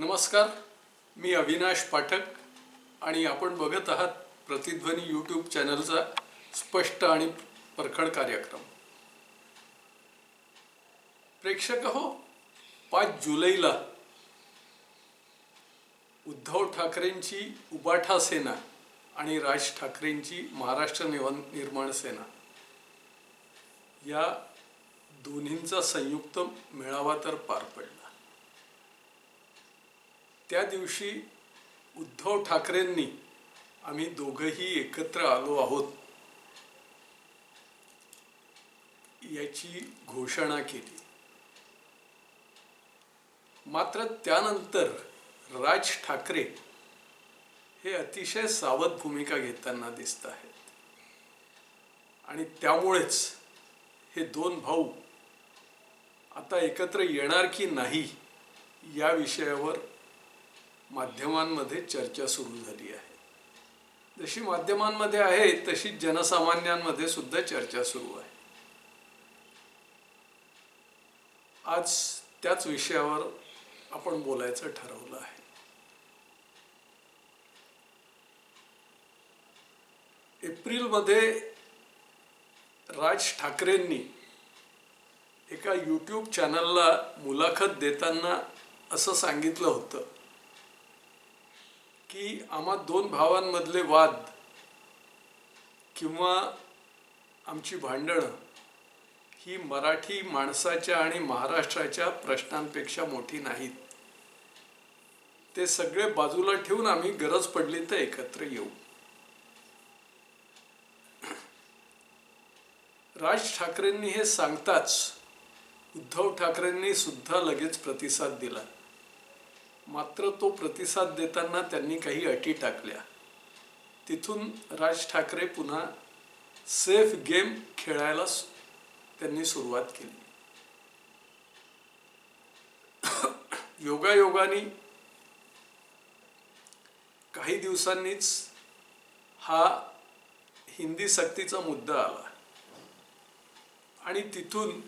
नमस्कार मी अविनाश पाठक आणि आपण बघत आहात प्रतिध्वनी यूट्यूब चॅनलचा स्पष्ट आणि परखड कार्यक्रम. प्रेक्षक हो पाच जुलैला उद्धव ठाकरेंची उबाठा सेना आणि राज ठाकरेंची महाराष्ट्र निवन निर्माण सेना या दोन्हींचा संयुक्त मेळावा तर पार पडला. त्या दिवशी उद्धव ठाकरेंनी आम्ही दोघंही एकत्र आलो आहोत. याची घोषणा केली. मात्र त्यानंतर राज ठाकरे हे अतिशय सावध भूमिका घेताना दिसत आहेत. आणि त्यामुळेच हे दोन भाऊ आता एकत्र येणार की नाही या विषयावर माध्यमांमध्ये चर्चा सुरू झाली आहे. जशी माध्यमांमध्ये आहे तशी जनसामान्यांमध्ये सुद्धा चर्चा सुरू आहे. आज त्याच विषयावर आपण बोलायचं ठरवलं आहे. एप्रिलमध्ये राज ठाकरेंनी एका यूट्यूब चॅनलला मुलाखत देताना असं सांगितलं होतं. की आम्हा दोन भावांमधले वाद किंवा आमची भांडणं ही मराठी माणसाच्या आणि महाराष्ट्राच्या प्रश्नांपेक्षा मोठी नाहीत. ते सगळे बाजूला ठेवून आम्ही गरज पडली तर एकत्र येऊ. राज ठाकरेंनी हे सांगताच उद्धव ठाकरेंनी सुद्धा लगेच प्रतिसाद दिला. मात्र तो प्रतिसाद देताना त्यांनी काही अटी टाकल्या. तिथून राज ठाकरे पुन्हा सेफ गेम खेळायला त्यांनी सुरुवात केली. योगायोगाने काही दिवसांनीच हा हिंदी सक्तीचा मुद्दा आला. आणि तिथून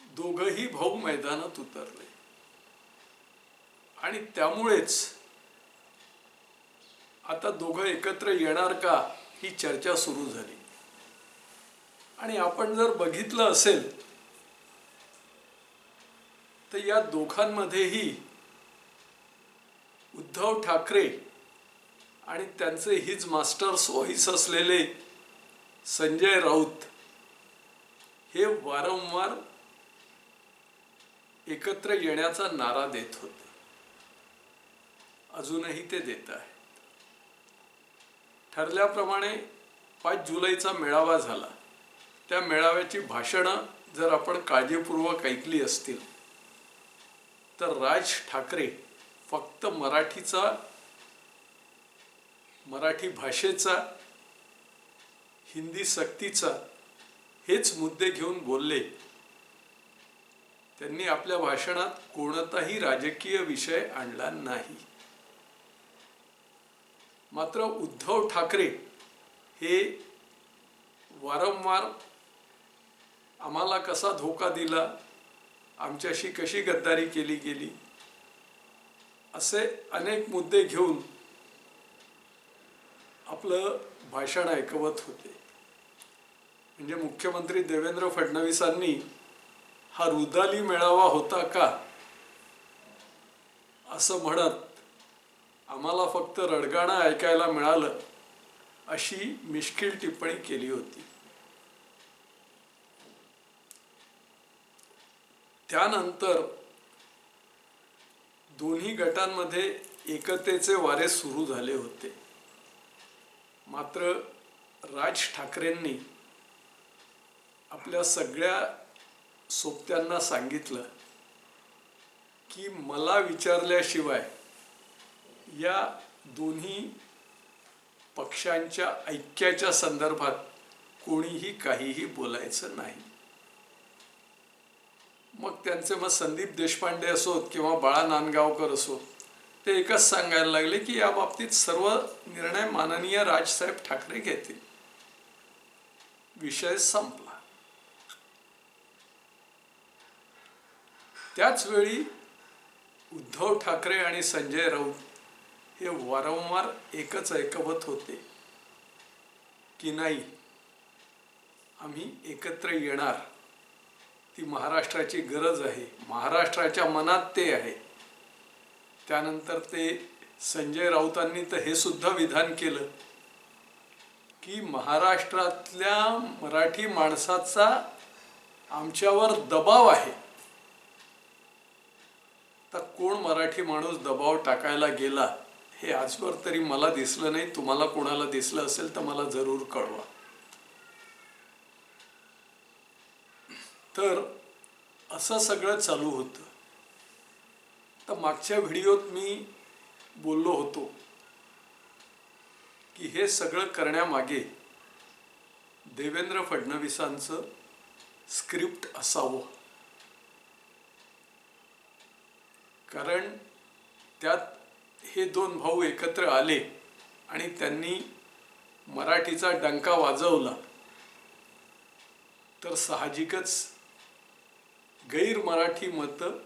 दोघही भाऊ मैदानात उतरले. आणि त्यामुळेच आता दोघं एकत्र येणार का ही चर्चा सुरू झाली. आणि आपण जर बघितलं असेल तर या दोघांमध्येही उद्धव ठाकरे आणि त्यांचे हिज मास्टर्स व्हॉइस असलेले संजय राऊत हे वारंवार एकत्र येण्याचा नारा देत होते. अजूनही ते देत आहेत ठरल्याप्रमाणे पाच जुलैचा मेळावा झाला. त्या मेळाव्याची भाषणं जर आपण काळजीपूर्वक ऐकली असतील तर राज ठाकरे फक्त मराठीचा मराठी भाषेचा हिंदी सक्तीचा हेच मुद्दे घेऊन बोलले. त्यांनी आपल्या भाषणात कोणताही राजकीय विषय आणला नाही. मात्र उद्धव ठाकरे हे वारंवार आम्हाला कसा धोका दिला आमच्याशी कशी गद्दारी केली गेली असे अनेक मुद्दे घेऊन आपलं भाषण ऐकवत होते. म्हणजे मुख्यमंत्री देवेंद्र फडणवीसांनी हा रुदाली मेळावा होता का असं म्हणत आम्हाला फक्त रडगाणं ऐकायला मिळालं अशी मिश्किल टिप्पणी केली होती. त्यानंतर दोन्ही गटांमध्ये एकतेचे वारे सुरू झाले होते. मात्र राज ठाकरेंनी आपल्या सगळ्या सोबत्यांना सांगितलं की मला विचारल्याशिवाय या दोन्ही पक्षांच्या ऐक्याच्या संदर्भात कोणीही काहीही बोलायचं नाही. मग त्यांचे मग संदीप देशपांडे असोत किंवा बाळा नांदगावकर असोत ते एकच सांगायला लागले की या बाबतीत सर्व निर्णय माननीय राजसाहेब ठाकरे घेतील. विषय संपला. त्याच वेळी उद्धव ठाकरे आणि संजय राऊत हे वारंवार एकच ऐकवत होते की नाही आम्ही एकत्र येणार. ती महाराष्ट्राची गरज आहे. महाराष्ट्राच्या मनात ते आहे. त्यानंतर ते संजय राऊतांनी तर हे सुद्धा विधान केलं की महाराष्ट्रातल्या मराठी माणसाचा आमच्यावर दबाव आहे. तर कोण मराठी माणूस दबाव टाकायला गेला? हे आजवर तरी मला दिसलं नाही तुम्हाला कोणाला दिसलं असेल तर मला जरूर कळवा. तर असं सगळं चालू होतं. तर मागच्या व्हिडिओत मी बोललो होतो की हे सगळं करण्यामागे देवेंद्र फडणवीसांचं स्क्रिप्ट असावं. कारण त्यात हे दोन भाऊ एकत्र आले आणि त्यांनी मराठीचा डंका वाजवला. तर साहजिकच गैर मराठी मतं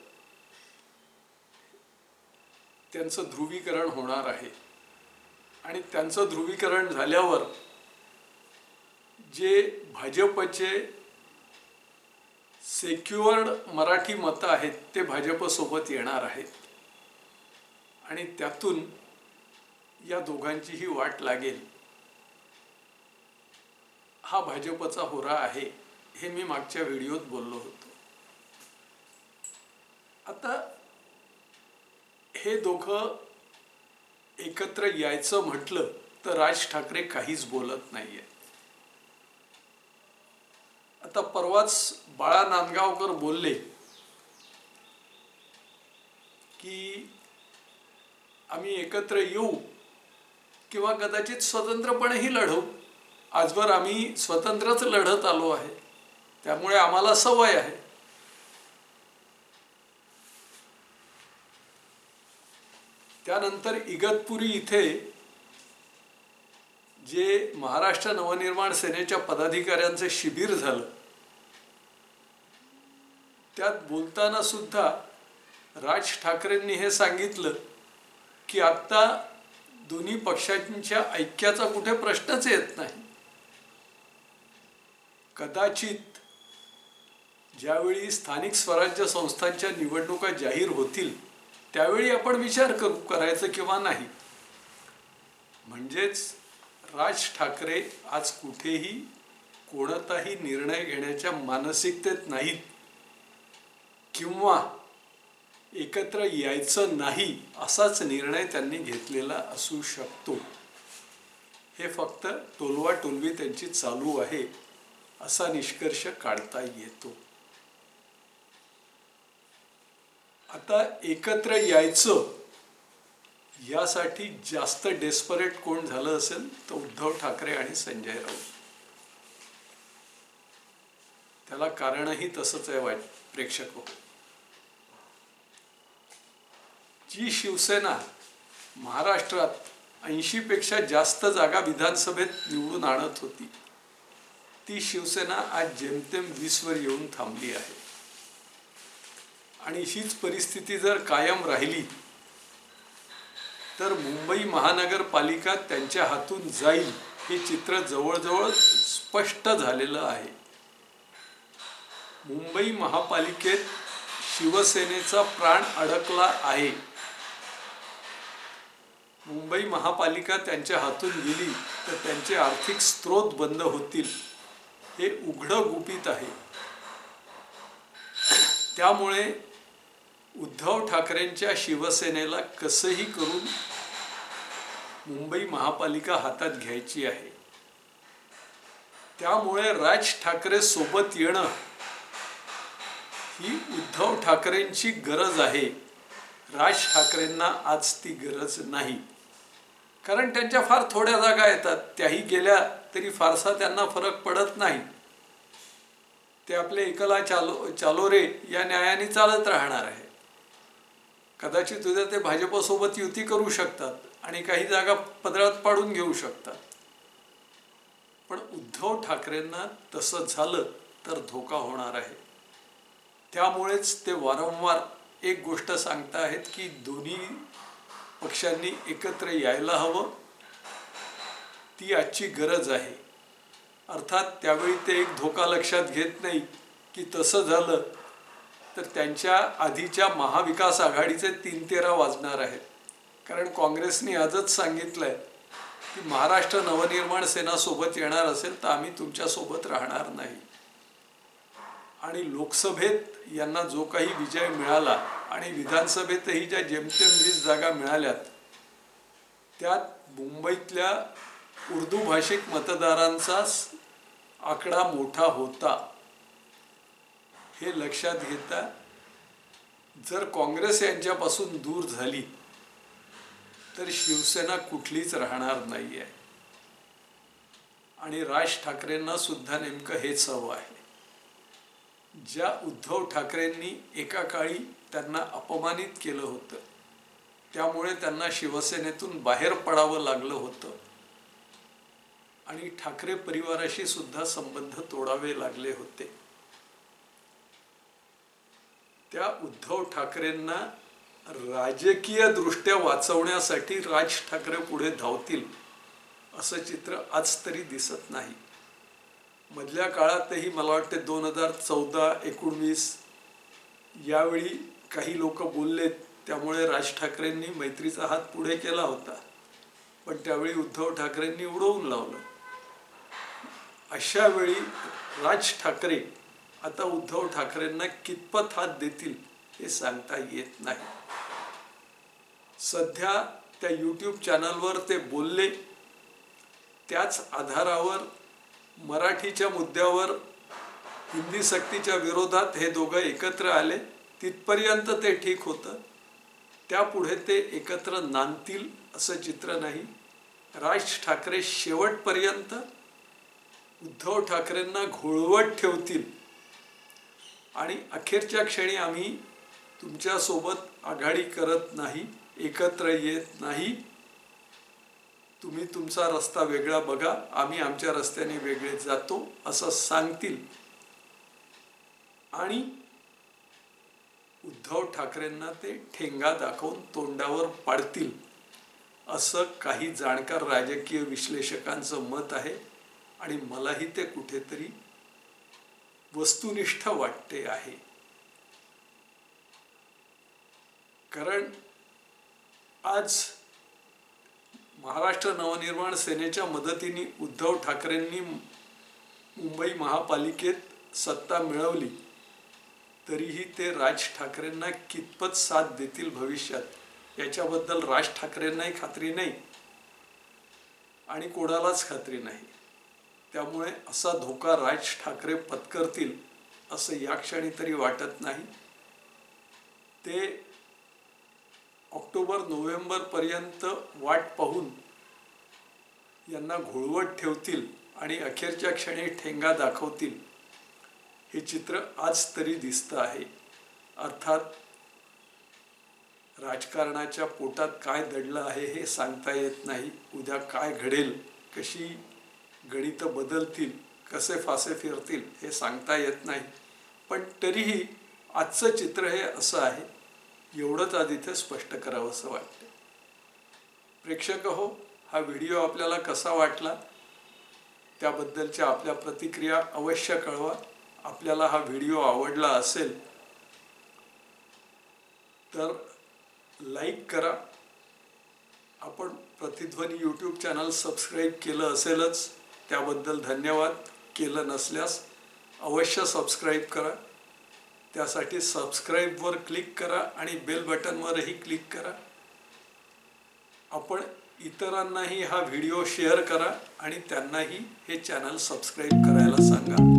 त्यांचं ध्रुवीकरण होणार आहे. आणि त्यांचं ध्रुवीकरण झाल्यावर जे भाजपचे सेक्युअर्ड मराठी मतं आहेत ते भाजपसोबत येणार आहेत. आणि त्यातून या दोघांचीही वाट लागेल. हा भाजपचा होरा आहे हे मी मागच्या व्हिडिओत बोललो होतो. आता हे दोघं एकत्र यायचं म्हटलं तर राज ठाकरे काहीच बोलत नाहीये. आता परवाच बाळा नांदगावकर बोलले की आम्ही एकत्र येऊ किंवा कदाचित स्वतंत्रपणेही लढवू आजवर आम्ही स्वतंत्रच लढत आलो आहे. त्यामुळे आम्हाला सवय आहे. त्यानंतर इगतपुरी इथे जे महाराष्ट्र नवनिर्माण सेनेच्या पदाधिकाऱ्यांचं शिबिर झालं. त्यात बोलताना सुद्धा राज ठाकरेंनी हे सांगितलं की आत्ता दोन्ही पक्षांच्या ऐक्याचा कुठे प्रश्नच येत नाही. कदाचित ज्यावेळी स्थानिक स्वराज्य संस्थांच्या निवडणुका जाहीर होतील त्यावेळी आपण विचार करू करायचं किंवा नाही. म्हणजेच राज ठाकरे आज कुठेही कोणताही निर्णय घेण्याच्या मानसिकतेत नाहीत किंवा एकत्र यायचं नाही असाच निर्णय त्यांनी घेतलेला असू शकतो. हे फक्त टोलवा टोलवी त्यांची चालू आहे असा निष्कर्ष काढता येतो. आता एकत्र यायचं यासाठी जास्त डेस्परेट कोण झालं असेल तर उद्धव ठाकरे आणि संजय राऊत. त्याला कारणही तसंच आहे वाट प्रेक्षक हो जी शिवसेना महाराष्ट्रात ऐंशीपेक्षा जास्त जागा विधानसभेत निवडून आणत होती ती शिवसेना आज जेमतेम वीसवर येऊन थांबली आहे. आणि हीच परिस्थिती जर कायम राहिली तर मुंबई महानगरपालिका त्यांच्या हातून जाईल हे चित्र जवळजवळ स्पष्ट झालेलं आहे. मुंबई महापालिकेत शिवसेनेचा प्राण अडकला आहे. मुंबई महापालिका त्यांच्या हातून गेली तर त्यांचे आर्थिक स्रोत बंद होतील. हे उघडं गुपित आहे. त्यामुळे उद्धव ठाकरेंच्या शिवसेनेला कसंही करून मुंबई महापालिका हातात घ्यायची आहे. त्यामुळे राज ठाकरे सोबत येणं ही उद्धव ठाकरेंची गरज आहे. राज ठाकरेंना आज ती गरज नाही. कारण त्यांच्या फार थोड्या जागा येतात. त्याही गेल्या तरी फारसा त्यांना फरक पडत नाही. ते आपले एकला चालो चालोरे या न्यायाने चालत राहणार आहे. कदाचित उद्या ते भाजपसोबत युती करू शकतात आणि काही जागा पदरात पाडून घेऊ शकतात. पण उद्धव ठाकरेंना तसं झालं तर धोका होणार आहे. त्यामुळेच ते वारंवार एक गोष्ट सांगता आहेत की दोन्ही पक्षांनी एकत्र यायला हवं. ती आजची गरज आहे. अर्थात त्यावेळी ते एक धोका लक्षात घेत नाही की तसं झालं तर त्यांच्या आधीच्या महाविकास आघाडीचे तीन तेरा वाजणार आहेत. कारण काँग्रेसने आजच सांगितलंय की महाराष्ट्र नवनिर्माण सेनासोबत येणार असेल तर आम्ही तुमच्यासोबत राहणार नाही. आणि लोकसभेत यांना जो काही विजय मिळाला आणि विधानसभेतही ज्या जेमतेम वीस जागा मिळाल्यात त्यात मुंबईतल्या उर्दू भाषिक मतदारांचा आकडा मोठा होता. हे लक्षात घेता जर काँग्रेस यांच्यापासून दूर झाली तर शिवसेना कुठलीच राहणार नाही आहे आणि राज ठाकरेंना सुद्धा नेमकं हेच हवं आहे. ज्या उद्धव ठाकरेंनी एका काळी त्यांना अपमानित केलं होतं त्यामुळे त्यांना शिवसेनेतून बाहेर पडावं लागलं होतं. आणि ठाकरे परिवाराशी सुद्धा संबंध तोडावे लागले होते. त्या उद्धव ठाकरेंना राजकीय दृष्ट्या वाचवण्यासाठी राज ठाकरे पुढे धावतील असं चित्र आज तरी दिसत नाही. मधल्या काळातही मला वाटते दोन हजार चौदा एकोणवीस यावेळी काही लोक बोलले त्यामुळे राज ठाकरेंनी मैत्रीचा हात पुढे केला होता. पण त्यावेळी उद्धव ठाकरेंनी उडवून लावलं. अशा वेळी राज ठाकरे आता उद्धव ठाकरेंना कितपत हात देतील हे सांगता येत नाही. सध्या त्या यूट्यूब चॅनलवर ते बोलले. त्याच आधारावर मराठीच्या मुद्द्यावर हिंदी सक्तीच्या विरोधात हे दोघं एकत्र आले. तिथपर्यंत ते ठीक होतं. त्यापुढे ते एकत्र नांदतील असं चित्र नाही. राज ठाकरे शेवटपर्यंत उद्धव ठाकरेंना घोळवत ठेवतील. आणि अखेरच्या क्षणी आम्ही तुमच्यासोबत आघाडी करत नाही एकत्र येत नाही. तुम्ही तुमचा रस्ता वेगळा बघा आम्ही आमच्या रस्त्याने वेगळे जातो असं सांगतील. आणि उद्धव ठाकरेंना ते ठेंगा दाखवून तोंडावर पाडतील असं काही जाणकार राजकीय विश्लेषकांचं मत आहे. आणि मलाही ते कुठेतरी वस्तुनिष्ठ वाटते आहे. कारण आज महाराष्ट्र नवनिर्माण सेनेच्या मदतीने उद्धव ठाकरेंनी मुंबई महापालिकेत सत्ता मिळवली. तरीही ते राज ठाकरेंना कितपत साथ देतील भविष्यात? याच्याबद्दल राज ठाकरेंनाही खात्री नाही. आणि कोणालाच खात्री नाही. त्यामुळे असा धोका राज ठाकरे पत्करतील असं या क्षणी तरी वाटत नाही. ते ऑक्टोबर नोव्हेंबरपर्यंत वाट पाहून यांना घोळवट ठेवतील आणि अखेरच्या क्षणी ठेंगा दाखवतील. हे चित्र आज तरी दिसतं आहे. अर्थात राजकारणाच्या पोटात काय दडलं आहे हे सांगता येत नाही. उद्या काय घडेल कशी गणितं बदलतील कसे फासे फिरतील हे सांगता येत नाही. पण तरीही आजचं चित्र हे असं आहे. एवढंच आज इथे स्पष्ट करावं असं वाटतं प्रेक्षक हो हा व्हिडिओ आपल्याला कसा वाटला? त्याबद्दलच्या आपल्या प्रतिक्रिया अवश्य कळवा. आपल्याला हा व्हिडिओ आवडला असेल तर लाईक करा. आपण प्रतिध्वनी यूट्यूब चॅनल सबस्क्राईब केलं असेलच त्याबद्दल धन्यवाद. केलं नसल्यास अवश्य सबस्क्राईब करा. त्यासाठी सबस्क्राईबवर क्लिक करा आणि बेल बटनवरही क्लिक करा. आपण इतरांनाही हा व्हिडिओ शेअर करा आणि त्यांनाही हे चॅनल सबस्क्राईब करायला सांगा.